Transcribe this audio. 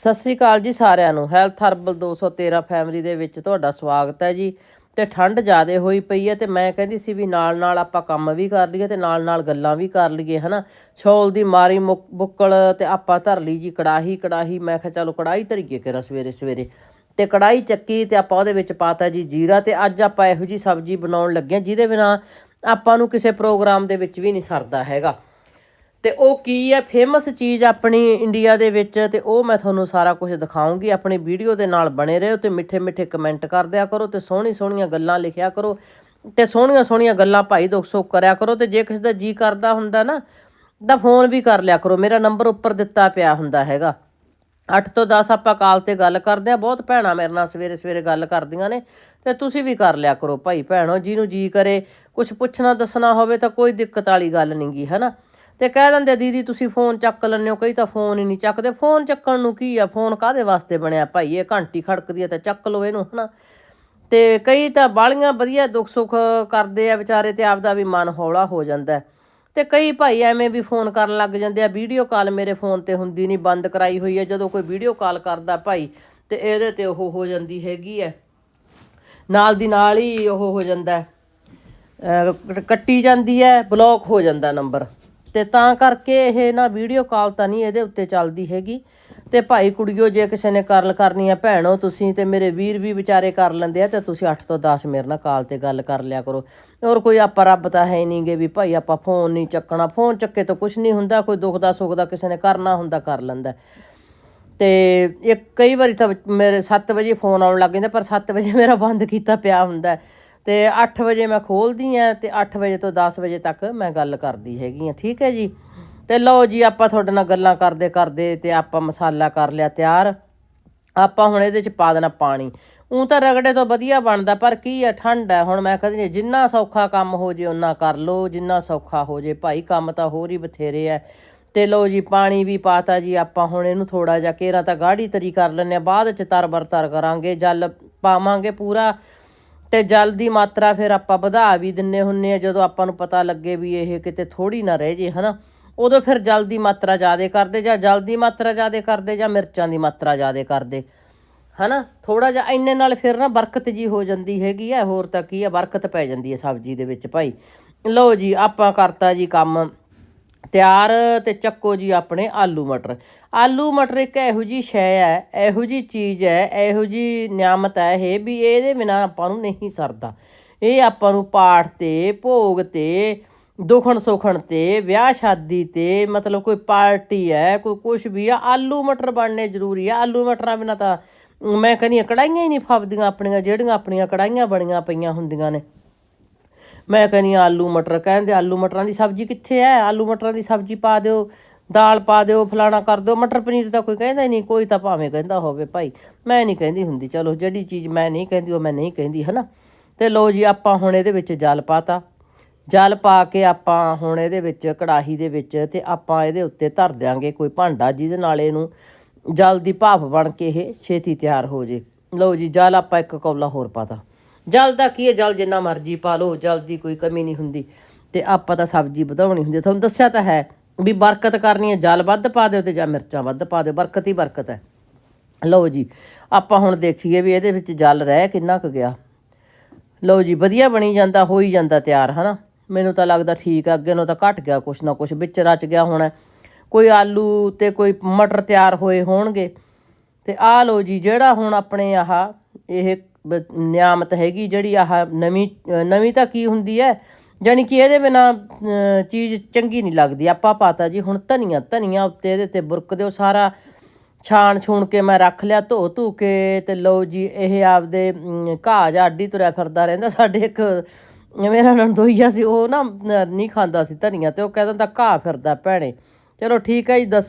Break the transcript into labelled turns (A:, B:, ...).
A: ਸਤਿ ਸ੍ਰੀ ਅਕਾਲ ਜੀ ਸਾਰਿਆਂ ਨੂੰ। ਹੈਲਥ ਹਰਬਲ 213 ਫੈਮਿਲੀ ਦੇ ਵਿੱਚ ਤੁਹਾਡਾ ਸਵਾਗਤ ਹੈ ਜੀ। ਤੇ ਠੰਡ ਜ਼ਿਆਦੇ ਹੋਈ ਪਈ ਹੈ ਤੇ ਮੈਂ ਕਹਿੰਦੀ ਸੀ ਵੀ ਨਾਲ ਨਾਲ ਆਪਾਂ ਕੰਮ ਵੀ ਕਰ ਲਈਏ ਤੇ ਨਾਲ ਨਾਲ ਗੱਲਾਂ ਵੀ ਕਰ ਲਈਏ, ਹਨਾ? ਛੋਲ ਦੀ ਮਾਰੀ ਮੁੱਕ- ਬੁੱਕਲ ਤੇ ਆਪਾਂ ਧਰ ਲਈ ਜੀ ਕੜਾਹੀ ਕੜਾਹੀ। ਮੈਂ ਕਿਹਾ ਚਲੋ ਕੜਾਹੀ ਧਰੀਏ ਕਿਰਾ ਸਵੇਰੇ ਸਵੇਰੇ। ਤੇ ਕੜਾਹੀ ਚੱਕੀ ਤੇ ਆਪਾਂ ਉਹਦੇ ਵਿੱਚ ਪਾਤਾ ਜੀ ਜੀਰਾ ਤੇ ਅੱਜ ਆਪਾਂ ਇਹੋ ਜੀ ਸਬਜ਼ੀ ਬਣਾਉਣ ਲੱਗੇ ਹਾਂ, ਜਿਹਦੇ ਬਿਨਾ ਆਪਾਂ ਨੂੰ ਕਿਸੇ ਪ੍ਰੋਗਰਾਮ ਦੇ ਵਿੱਚ ਵੀ ਨਹੀਂ ਸਰਦਾ ਹੈਗਾ। ਤੇ ਉਹ ਕੀ ਹੈ? ਫੇਮਸ ਚੀਜ਼ ਆਪਣੀ ਇੰਡੀਆ ਦੇ ਵਿੱਚ ਤੇ ਉਹ ਮੈਂ ਤੁਹਾਨੂੰ ਸਾਰਾ ਕੁਝ ਦਿਖਾਉਂਗੀ। ਆਪਣੀ ਵੀਡੀਓ ਦੇ ਨਾਲ ਬਣੇ ਰਹੋ ਤੇ ਮਿੱਠੇ ਮਿੱਠੇ ਕਮੈਂਟ ਕਰਦਿਆ ਕਰੋ ਤੇ ਸੋਹਣੀ ਸੋਹਣੀਆਂ ਗੱਲਾਂ ਲਿਖਿਆ ਕਰੋ ਤੇ ਸੋਹਣੀਆਂ ਸੋਹਣੀਆਂ ਗੱਲਾਂ ਭਾਈ ਦੁੱਖ ਸੁੱਖ ਕਰਿਆ ਕਰੋ ਤੇ ਜੇ ਕਿਸੇ ਦਾ ਜੀ ਕਰਦਾ ਹੁੰਦਾ ਨਾ ਤਾਂ ਫੋਨ ਵੀ ਕਰ ਲਿਆ ਕਰੋ। ਮੇਰਾ ਨੰਬਰ ਉੱਪਰ ਦਿੱਤਾ ਪਿਆ ਹੁੰਦਾ ਹੈਗਾ। 8 ਤੋਂ 10 ਆਪਾਂ ਕਾਲ ਤੇ ਗੱਲ ਕਰਦੇ ਆ ਬਹੁਤ ਭੈਣਾਂ ਮੇਰੇ ਨਾਲ ਸਵੇਰੇ ਸਵੇਰੇ ਗੱਲ ਕਰਦੀਆਂ ਨੇ ਤੇ ਤੁਸੀਂ ਵੀ ਕਰ ਲਿਆ ਕਰੋ ਭਾਈ ਭੈਣੋ। ਜਿਹਨੂੰ ਜੀ ਕਰੇ ਕੁਝ ਪੁੱਛਣਾ ਦੱਸਣਾ ਹੋਵੇ ਤਾਂ ਕੋਈ ਦਿੱਕਤ ਵਾਲੀ ਗੱਲ ਨਹੀਂਗੀ ਹੈਨਾ? ਤੇ ਕਹਿ ਦਿੰਦੇ, ਦੀਦੀ, ਤੁਸੀਂ ਫੋਨ ਚੱਕ ਲੈਂਦੇ ਹੋ। ਕਈ ਤਾਂ ਫੋਨ ਹੀ ਨਹੀਂ ਚੱਕਦੇ। ਫੋਨ ਚੱਕਣ ਨੂੰ ਕੀ ਆ? ਫੋਨ ਕਾਦੇ ਵਾਸਤੇ ਬਣਿਆ ਭਾਈ? ਇਹ ਘੰਟੀ ਖੜਕਦੀ ਆ ਤਾਂ ਚੱਕ ਲਓ ਇਹਨੂੰ, ਹਨਾ? ਤੇ ਕਈ ਤਾਂ ਬਾਲੀਆਂ ਵਧੀਆ ਦੁੱਖ ਸੁੱਖ ਕਰਦੇ ਆ ਵਿਚਾਰੇ ਤੇ ਆਪਦਾ ਵੀ ਮਨ ਹੌਲਾ ਹੋ ਜਾਂਦਾ ਹੈ। ਤੇ ਕਈ ਭਾਈ ਐਵੇਂ ਵੀ ਫੋਨ ਕਰਨ ਲੱਗ ਜਾਂਦੇ ਆ, ਵੀਡੀਓ ਕਾਲ ਮੇਰੇ ਫੋਨ ਤੇ ਹੁੰਦੀ ਨਹੀਂ, ਬੰਦ ਕਰਾਈ ਹੋਈ ਹੈ। ਜਦੋਂ ਕੋਈ ਵੀਡੀਓ ਕਾਲ ਕਰਦਾ ਭਾਈ, ਤੇ ਇਹਦੇ ਤੇ ਉਹ ਹੋ ਜਾਂਦੀ ਹੈਗੀ ਹੈ। ਨਾਲ ਦੀ ਨਾਲ ਹੀ ਉਹ ਹੋ ਜਾਂਦਾ ਕੱਟੀ ਜਾਂਦੀ ਹੈ, ਬਲੌਕ ਹੋ ਜਾਂਦਾ ਨੰਬਰ। ਤੇ ਤਾਂ ਕਰਕੇ ਇਹ ਨਾ ਵੀਡੀਓ ਕਾਲ ਤਾਂ ਨਹੀਂ ਇਹਦੇ ਉੱਤੇ ਚੱਲਦੀ ਹੈਗੀ। ਤੇ ਭਾਈ ਕੁੜੀਓ, ਜੇ ਕਿਸੇ ਨੇ ਕਾਲ ਕਰਨੀ ਆ, ਭੈਣੋ ਤੁਸੀਂ ਤੇ ਮੇਰੇ ਵੀਰ ਵੀ ਵਿਚਾਰੇ ਕਰ ਲੈਂਦੇ ਆ ਤੇ ਤੁਸੀਂ 8 ਤੋਂ 10 ਮੇਰੇ ਨਾਲ ਕਾਲ ਤੇ ਗੱਲ ਕਰ ਲਿਆ ਕਰੋ। ਔਰ ਕੋਈ ਆਪਾਂ ਰੱਬ ਤਾਂ ਹੈ ਨਹੀਂਗੇ ਵੀ ਭਾਈ ਆਪਾਂ ਫੋਨ ਨਹੀਂ ਚੱਕਣਾ। ਫੋਨ ਚੱਕੇ ਤਾਂ ਕੁਝ ਨਹੀਂ ਹੁੰਦਾ, ਕੋਈ ਦੁੱਖ ਦਾ ਸੁੱਖ ਦਾ ਕਿਸੇ ਨੇ ਕਰਨਾ ਹੁੰਦਾ, ਕਰ ਲੈਂਦਾ। ਤੇ ਇੱਕ ਕਈ ਵਾਰੀ ਤਾਂ ਮੇਰੇ 7 ਵਜੇ ਫੋਨ ਆਉਣ ਲੱਗ ਜਾਂਦਾ, ਪਰ 7 ਵਜੇ ਮੇਰਾ ਬੰਦ ਕੀਤਾ ਪਿਆ ਹੁੰਦਾ। ਤੇ 8 ਵਜੇ ਮੈਂ ਖੋਲਦੀ ਆ ਤੇ 8 ਵਜੇ ਤੋਂ 10 ਵਜੇ ਤੱਕ ਮੈਂ ਗੱਲ ਕਰਦੀ ਹੈਗੀ ਆ, ਠੀਕ ਹੈ ਜੀ? ਤੇ ਲਓ ਜੀ, ਆਪਾਂ ਤੁਹਾਡੇ ਨਾਲ ਗੱਲਾਂ ਕਰਦੇ ਕਰਦੇ ਤੇ ਆਪਾਂ ਮਸਾਲਾ ਕਰ ਲਿਆ ਤਿਆਰ। ਆਪਾਂ ਹੁਣ ਇਹਦੇ ਚ ਪਾ ਦੇਣਾ ਪਾਣੀ। ਉਂ ਤਾਂ ਰਗੜੇ ਤੋਂ ਵਧੀਆ ਬਣਦਾ, ਪਰ ਕੀ ਹੈ, ਠੰਡ ਹੈ। ਹੁਣ ਮੈਂ ਕਹਿੰਦੀ ਜਿੰਨਾ ਸੌਖਾ ਕੰਮ ਹੋ ਜੇ ਉਨਾ ਕਰ ਲਓ, ਜਿੰਨਾ ਸੌਖਾ ਹੋ ਜੇ। ਭਾਈ, ਕੰਮ ਤਾਂ ਹੋਰ ਹੀ ਬਥੇਰੇ ਐ ਤੇ ਲਓ ਜੀ, ਪਾਣੀ ਵੀ ਪਾਤਾ ਜੀ ਆਪਾਂ ਹੁਣ, ਇਹਨੂੰ ਥੋੜਾ ਜਿਹਾ ਕੇਰਾ ਤਾਂ ਗਾੜੀ ਤਰੀ ਕਰ ਲੈਂਦੇ ਆ ਬਾਅਦ ਚ ਤਰ ਬਰਤਰ ਕਰਾਂਗੇ, ਜਲ ਪਾਵਾਂਗੇ ਪੂਰਾ। ਤੇ ਜਲ ਦੀ ਮਾਤਰਾ ਫਿਰ ਆਪਾਂ ਵਧਾ ਵੀ ਦਿੰਨੇ ਹੁੰਨੇ ਆ, ਜਦੋਂ ਆਪਾਂ ਨੂੰ ਪਤਾ ਲੱਗੇ ਵੀ ਇਹ ਕਿਤੇ ਥੋੜੀ ਨਾ ਰਹਿ ਜੇ, ਹਨਾ? ਉਦੋਂ ਫਿਰ ਜਲ ਦੀ ਮਾਤਰਾ ਜ਼ਿਆਦਾ ਕਰਦੇ ਜਾਂ ਜਲ ਦੀ ਮਾਤਰਾ ਜ਼ਿਆਦਾ ਕਰਦੇ ਜਾਂ ਮਿਰਚਾਂ ਦੀ ਮਾਤਰਾ ਜ਼ਿਆਦਾ ਕਰਦੇ? ਹਨਾ? ਥੋੜਾ ਜਿਹਾ ਇੰਨੇ ਨਾਲ ਫਿਰ ਨਾ ਬਰਕਤ ਜੀ ਹੋ ਜਾਂਦੀ ਹੈਗੀ ਆ, ਹੋਰ ਤਾਂ ਕੀ ਆ, ਬਰਕਤ ਪੈ ਜਾਂਦੀ ਹੈ ਸਬਜ਼ੀ ਦੇ ਵਿੱਚ ਭਾਈ। ਲਓ ਜੀ, ਆਪਾਂ ਕਰਤਾ ਜੀ ਕੰਮ। ਤਿਆਰ ਤੇ ਚੱਕੋ ਜੀ ਆਪਣੇ ਆਲੂ ਮਟਰ। ਆਲੂ ਮਟਰ ਇੱਕ ਇਹੋ ਜੀ ਸ਼ੈ ਹੈ ਇਹੋ ਜੀ ਚੀਜ਼ ਹੈ ਇਹੋ ਜੀ ਨਿਆਮਤ ਹੈ ਇਹ ਵੀ ਇਹਦੇ ਬਿਨਾ ਆਪਾਂ ਨੂੰ ਨਹੀਂ ਸਰਦਾ। ਇਹ ਆਪਾਂ ਨੂੰ ਪਾਠ ਤੇ ਭੋਗ ਤੇ ਦੁਖਣ ਸੁਖਣ ਤੇ ਵਿਆਹ ਸ਼ਾਦੀ ਤੇ ਮਤਲਬ ਕੋਈ ਪਾਰਟੀ ਹੈ ਕੋਈ ਕੁਝ ਵੀ ਆ ਆਲੂ ਮਟਰ ਬਣਨੇ ਜ਼ਰੂਰੀ ਆ। ਆਲੂ ਮਟਰਾਂ ਬਿਨਾ ਤਾਂ ਮੈਂ ਕਹਿੰਦੀ ਹਾਂ, ਕੜਾਹੀਆਂ ਹੀ ਨਹੀਂ ਫੱਬਦੀਆਂ ਆਪਣੀਆਂ ਜਿਹੜੀਆਂ ਆਪਣੀਆਂ ਕੜਾਹੀਆਂ ਬਣੀਆਂ ਪਈਆਂ ਹੁੰਦੀਆਂ ਨੇ। ਮੈਂ ਕਹਿੰਦੀ ਹਾਂ, ਆਲੂ ਮਟਰ ਕਹਿੰਦੇ ਆਲੂ ਮਟਰਾਂ ਦੀ ਸਬਜ਼ੀ ਕਿੱਥੇ ਹੈ ਆਲੂ ਮਟਰਾਂ ਦੀ ਸਬਜ਼ੀ ਪਾ ਦਿਓ, ਦਾਲ ਪਾ ਦਿਓ, ਫਲਾਣਾ ਕਰ ਦਿਓ। ਮਟਰ ਪਨੀਰ ਤਾਂ ਕੋਈ ਕਹਿੰਦਾ ਹੀ ਨਹੀਂ, ਕੋਈ ਤਾਂ ਭਾਵੇਂ ਕਹਿੰਦਾ ਹੋਵੇ ਭਾਈ। ਮੈਂ ਨਹੀਂ ਕਹਿੰਦੀ ਹੁੰਦੀ, ਚਲੋ ਜਿਹੜੀ ਚੀਜ਼ ਮੈਂ ਨਹੀਂ ਕਹਿੰਦੀ, ਉਹ ਮੈਂ ਨਹੀਂ ਕਹਿੰਦੀ, ਹਨਾ? ਤੇ ਲੋ ਜੀ, ਆਪਾਂ ਹੁਣ ਇਹਦੇ ਵਿੱਚ ਜਲ ਪਾਤਾ। ਜਲ ਪਾ ਕੇ ਆਪਾਂ ਹੁਣ ਇਹਦੇ ਵਿੱਚ ਕੜਾਹੀ ਦੇ ਵਿੱਚ ਤੇ ਆਪਾਂ ਇਹਦੇ ਉੱਤੇ ਧਰ ਦਿਆਂਗੇ ਕੋਈ ਭਾਂਡਾ, ਜਿਹਦੇ ਨਾਲ ਇਹਨੂੰ ਜਲ ਦੀ ਭਾਫ ਬਣ ਕੇ ਇਹ ਛੇਤੀ ਤਿਆਰ ਹੋ ਜੇ। ਲਓ ਜੀ, ਜਲ ਆਪਾਂ ਇੱਕ ਕੌਲਾ ਹੋਰ ਪਾਤਾ। ਜਲ ਦਾ ਕੀ ਹੈ? ਜਲ ਜਿੰਨਾ ਮਰਜ਼ੀ ਪਾ ਲਓ, ਜਲ ਦੀ ਕੋਈ ਕਮੀ ਨਹੀਂ ਹੁੰਦੀ। ਤੇ ਆਪਾਂ ਤਾਂ ਸਬਜ਼ੀ ਵਧਾਉਣੀ ਹੁੰਦੀ ਤੁਹਾਨੂੰ ਦੱਸਿਆ ਤਾਂ ਹੈ ਵੀ ਬਰਕਤ ਕਰਨੀ ਹੈ। ਜਲ ਵੱਧ ਪਾ ਦਿਓ ਤੇ ਜਾਂ ਮਿਰਚਾਂ ਵੱਧ ਪਾ ਦਿਓ। ਬਰਕਤ ਹੀ ਬਰਕਤ ਹੈ। ਲਓ ਜੀ, ਆਪਾਂ ਹੁਣ ਦੇਖੀਏ ਵੀ ਇਹਦੇ ਵਿੱਚ ਜਲ ਰਹਿ ਕਿੰਨਾ ਕੁ ਗਿਆ। ਲਓ ਜੀ, ਵਧੀਆ ਬਣੀ ਜਾਂਦਾ ਹੋ ਹੀ ਜਾਂਦਾ ਤਿਆਰ, ਹਨਾ? ਮੈਨੂੰ ਤਾਂ ਲੱਗਦਾ ਠੀਕ ਆ ਅੱਗੇ ਨੂੰ ਤਾਂ ਘਟ ਗਿਆ ਕੁਛ ਨਾ ਕੁਛ। ਵਿੱਚ ਰਚ ਗਿਆ ਹੋਣਾ। ਕੋਈ ਆਲੂ ਤੇ ਕੋਈ ਮਟਰ ਤਿਆਰ ਹੋਏ ਹੋਣਗੇ। ਤੇ ਆਹ ਲਓ ਜੀ, ਜਿਹੜਾ ਹੁਣ ਆਪਣੇ ਆਹ ਇਹ ਨਿਆਮਤ ਹੈਗੀ ਜਿਹੜੀ ਆਹ ਨਵੀਂ ਨਵੀਂ ਤਾਂ ਕੀ ਹੁੰਦੀ ਹੈ, ਜਾਣੀ ਕਿ ਇਹਦੇ ਬਿਨਾ ਚੀਜ਼ ਚੰਗੀ ਨਹੀਂ ਲੱਗਦੀ। ਆਪਾਂ ਪਾਤਾ ਜੀ ਹੁਣ ਧਨੀਆ ਧਨੀਆ ਉੱਤੇ ਇਹਦੇ ਤੇ ਬੁਰਕ ਦਿਓ, ਸਾਰਾ ਛਾਣ ਛੂਣ ਕੇ ਮੈਂ ਰੱਖ ਲਿਆ, ਧੋ ਧੂ ਕੇ ਤੇ ਲਓ ਜੀ, ਇਹ ਆਪਦੇ ਘਾਹ ਜਾਂ ਅੱਡੀ ਤੁਰਿਆ ਫਿਰਦਾ ਰਹਿੰਦਾ। ਸਾਡੇ ਇੱਕ ਮੇਰਾ ਨੰਦੋਈਆ ਸੀ, ਉਹ ਨਾ ਨਹੀਂ ਖਾਂਦਾ ਸੀ ਧਨੀਆ ਤੇ ਉਹ ਕਹਿੰਦਾ ਘਾਹ ਫਿਰਦਾ ਭੈਣੇ। ਚਲੋ ਠੀਕ ਹੈ ਜੀ, ਦੱਸੋ।